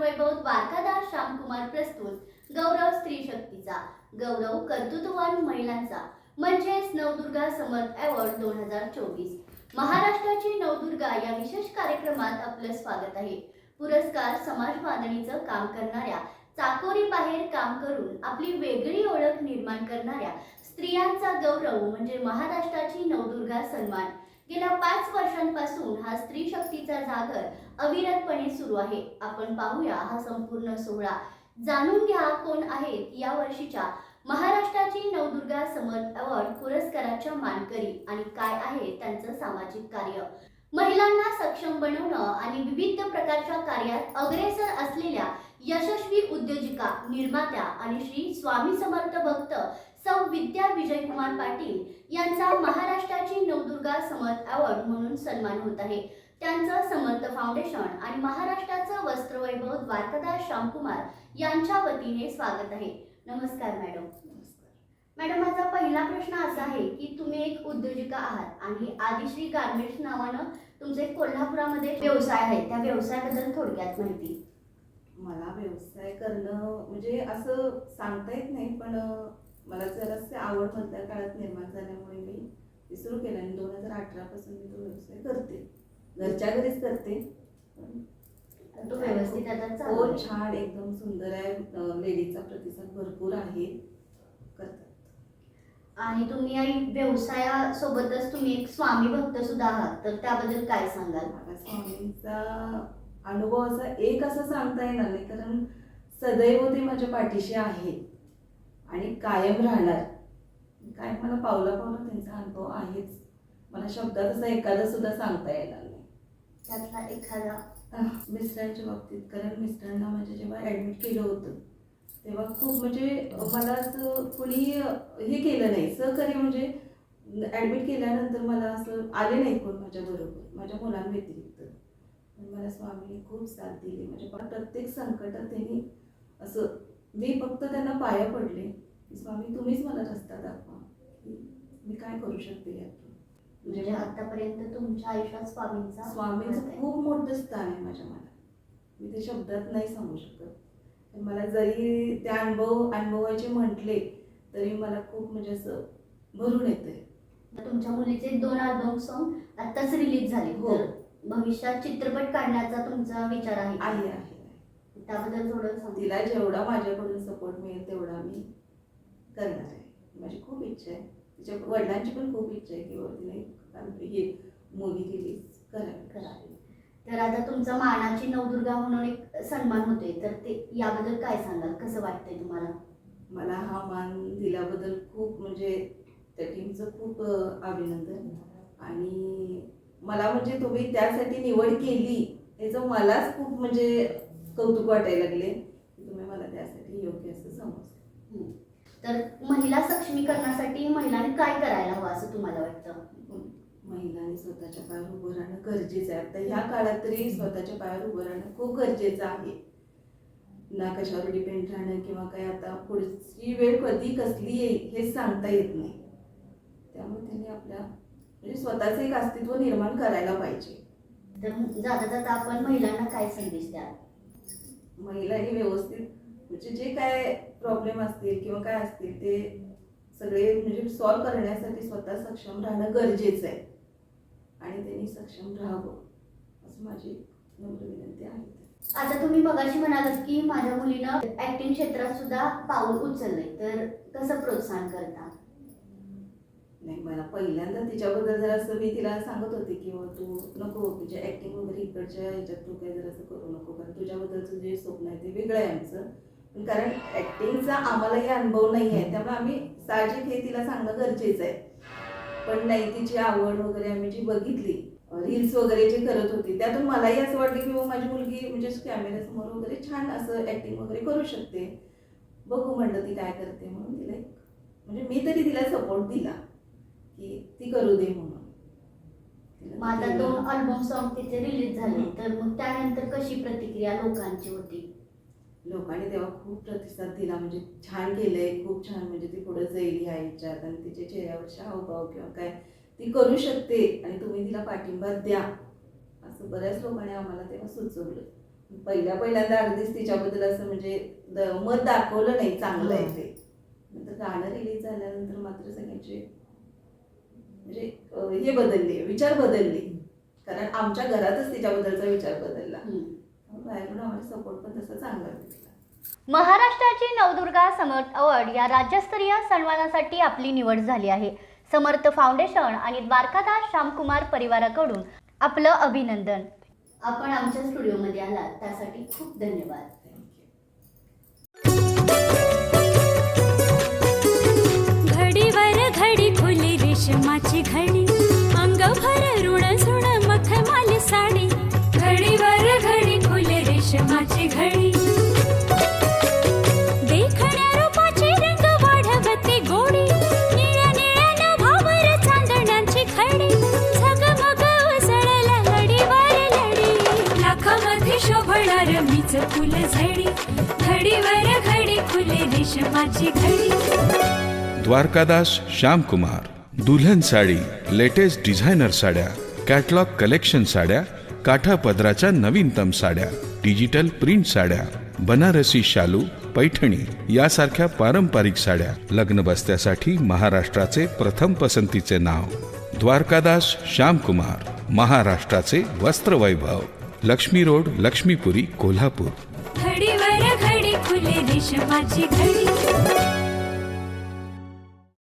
वैभव द्वारकादास श्यामकुमार प्रस्तुत. गौरव स्त्री शक्तीचा गौरव कर्तृत्ववान महिलांचा. म्हणजेच नवदुर्गा समर्थ अवॉर्ड दोन हजार चोवीस. महाराष्ट्राची नवदुर्गा या विशेष कार्यक्रमात आपलं स्वागत आहे. पुरस्कार समाज बांधणीचं काम करणाऱ्या चाकोरी बाहेर काम करून आपली वेगळी ओळख निर्माण करणाऱ्या स्त्रियांचा गौरव म्हणजे महाराष्ट्राची नवदुर्गा सन्मान. गेल्या पाच वर्षांपासून हा स्त्री शक्तीचा जागर अविरतपणे सुरू आहे. आपण पाहूया हा संपूर्ण सोहळा. जाणून घ्या कोण आहेत या वर्षीच्या महाराष्ट्राची नवदुर्गा समर्थ अवॉर्ड पुरस्काराच्या मानकरी आणि काय आहे त्यांचं सामाजिक कार्य. महिलांना सक्षम बनवणं आणि विविध प्रकारच्या कार्यात अग्रेसर असलेल्या यशस्वी उद्योजिका निर्मात्या आणि श्री स्वामी समर्थ भक्त सौ विद्या विजयकुमार पाटील यांचा महाराष्ट्राची नवदुर्गा समर्थ अवॉर्ड म्हणून सन्मान होत आहे. त्यांचं समर्थ फाउंडेशन आणि महाराष्ट्राचं वस्त्रवैभव द्वारकादास श्यामकुमार यांच्या वतीने स्वागत आहे. नमस्कार मॅडम मॅडम माझा पहिला प्रश्न असा आहे की तुम्ही एक उद्योजिका आहात आणि आदिश्री गार्मेंट्स नावानं तुमचे कोल्हापुरामध्ये व्यवसाय आहे. त्या व्यवसायाबद्दल थोडक्यात माहिती. मला व्यवसाय करणं म्हणजे असं सांगता येत नाही पण मला जरासे आवड मधल्या काळात निर्माण झाल्यामुळे मी ते सुरू केलं आणि दोन हजार अठरापासून मी तो व्यवसाय करते. घरच्या घरीच करते. तो व्यवस्थित आता हो. छान एकदम सुंदर आहे. लेडीजचा प्रतिसाद भरपूर आहे. करतात. आणि तुम्ही या व्यवसायासोबतच तुम्ही एक स्वामी भक्त सुद्धा आहात. तर त्याबद्दल काय सांगाल? मला स्वामींचा अनुभव असा एक असं सांगता येणार नाही कारण सदैव ते माझ्या पाठीशी आहेत आणि कायम राहणार. काय मला पावला पावला त्यांचा अनुभव आहेच. मला शब्दात असा एखादा सुद्धा सांगता येणार नाही. त्यातला एखादा. मिस्टरांच्या बाबतीत कारण मिस्टरांना म्हणजे जेव्हा ॲडमिट केलं होतं तेव्हा खूप म्हणजे मला असं कुणी हे केलं नाही. सहकार्य म्हणजे ॲडमिट केल्यानंतर मला असं आले नाही कोण माझ्याबरोबर माझ्या मुलांव्यतिरिक्त. मला स्वामीने खूप साथ दिली. म्हणजे प्रत्येक संकटात त्यांनी मी फक्त त्यांना पाया पडले. की स्वामी तुम्हीच मला रस्ता दाखवा. मी काय करू शकते यातून? म्हणजे आतापर्यंत तुमच्या आयुष्यात स्वामींचा स्वामींचं. खूप मोठं स्थान आहे माझ्या मनात. मी ते शब्दात नाही सांगू शकत. पण मला जरी ते अनुभव अनुभवायचे म्हटले तरी मला खूप म्हणजे असं भरून येते तुमच्या मुलीचे दोन अल्बम सॉन्ग आताच रिलीज झाले. हो. भविष्यात चित्रपट काढण्याचा तुमचा विचार? आहे आहे. त्याबद्दल थोडं सांगा. तिला जेवढा माझ्याकडून सपोर्ट मिळेल तेवढा मी करणार आहे. माझी खूप इच्छा आहे. तिच्या वडिलांची पण खूप इच्छा आहे की तिने हे मूवी रिलीज करावी करावी तर आता तुमचा मानाची नवदुर्गा म्हणून एक सन्मान होतोय. तर ते याबद्दल काय सांगाल? कसं वाटतंय तुम्हाला? मला हा मान दिल्याबद्दल खूप म्हणजे त्या टीमचं खूप अभिनंदन. आणि मला म्हणजे तुम्ही त्यासाठी निवड केली याचं मलाच खूप म्हणजे कौतुक वाटायला लागले. की तुम्ही मला त्यासाठी योग्य असं समजलं. तर महिला सक्षमीकरणासाठी महिलांनी काय करायला हवं असं तुम्हाला वाटतं? महिलांनी स्वतःच्या पायावर उभं राहणं गरजेचं आहे. आता ह्या काळात तरी स्वतःच्या पायावर उभं राहणं खूप गरजेचं आहे. ना कशावर डिपेंड राहणं किंवा काय आता पुढची वेळ कधी कसली येईल हेच सांगता येत नाही. त्यामुळे त्यांनी आपल्या म्हणजे स्वतःचं एक अस्तित्व निर्माण करायला पाहिजे. तर जाता जाता आपण महिलांना काय संदेश द्याल? महिलांनी व्यवस्थित म्हणजे जे काय प्रॉब्लेम असतील किंवा काय असतील ते सगळे म्हणजे सॉल्व करण्यासाठी स्वतः सक्षम राहणं गरजेचं आहे. आणि त्यांनी सक्षम राहावं असं माझी नम्र विनंती आहे. आता तुम्ही मगाशी म्हणालात की माझ्या मुलीनं ऍक्टिंग क्षेत्रात सुद्धा पाऊल उचललंय. तर कसं प्रोत्साहन करता? नाही मला पहिल्यांदा तिच्याबद्दल जरासं मी तिला सांगत होते की मग तू नको तुझ्या ऍक्टिंग वगैरे इकडच्या ह्याच्यात तू काही जरा असं करू नको कारण तुझ्याबद्दलचं जे स्वप्न आहे ते वेगळं आहे आमचं. पण कारण ऍक्टिंगचा आम्हालाही अनुभव नाही आहे त्यामुळे आम्ही साहजिक हे तिला सांगणं गरजेचं आहे. पण नाही तिची आवड वगैरे आम्ही जी बघितली रील्स वगैरे जे करत होती त्यातून मलाही असं वाटलं की हो, माझी मुलगी म्हणजे कॅमेऱ्यासमोर वगैरे छान असं ऍक्टिंग वगैरे करू शकते. बघू म्हणलं ती काय करते म्हणून तिला एक म्हणजे मी तरी तिला सपोर्ट दिला. की ती करू दे म्हणून. मग आता दोन अल्बम सॉन्ग तिचे रिलीज झाले. तर मग त्यानंतर कशी प्रतिक्रिया लोकांची होती? लोकांनी तेव्हा खूप प्रतिसाद दिला म्हणजे छान केलंय खूप छान म्हणजे ती पुढे जाईल ह्या ह्याच्यात आणि तिच्या चेहऱ्यावरचे हावभाव किंवा काय ती करू शकते आणि तुम्ही तिला पाठिंबा द्या. असं बऱ्याच लोकांनी आम्हाला तेव्हा सुचवलं. पहिल्या पहिल्यांदा अगदीच तिच्याबद्दल असं म्हणजे द- मत दाखवलं नाही चांगलं आहे ते. नंतर गाणं रिलीज झाल्यानंतर मात्र सगळ्यांचे म्हणजे हे बदलले विचार बदलले. कारण आमच्या घरातच तिच्याबद्दलचा विचार बदलला. बाहेरून आम्हाला सपोर्ट पण तसा चांगला भेटला महाराष्ट्राची नवदुर्गा समर्थ अवॉर्ड या राज्यस्तरीय सन्मानासाठी आपली निवड झाली आहे. समर्थ फाउंडेशन आणि द्वारकादास श्यामकुमार परिवाराकडून आपलं अभिनंदन. आपण आमच्या स्टुडिओमध्ये आलात त्यासाठी खूप धन्यवाद. रेशमाची घडी अंग भर ऋण झुण मखमाल साडी. घडीवर घडी फुले रेशमाची घडी. देखण्या रूपाचे रंग वाढवते गोडी. निळ्या निळ्या नभावर चांदण्यांची खडी. झगमग उसळला लडीवर लडी लाखामध्ये शोभणार मीच फुल झडी. घडीवर घडी फुले रेशमाची घडी. द्वारकादास श्यामकुमार. दुल्हन साडी लेटेस्ट डिझायनर साड्या कॅटलॉग कलेक्शन साड्या काठा पदराच्या नवीनतम साड्या डिजिटल प्रिंट साड्या बनारसी शालू पैठणी यासारख्या पारंपरिक साड्या लग्न बस्त्यासाठी महाराष्ट्राचे प्रथम पसंतीचे नाव. द्वारकादास श्यामकुमार महाराष्ट्राचे वस्त्रवैभव लक्ष्मी रोड लक्ष्मीपुरी कोल्हापूर.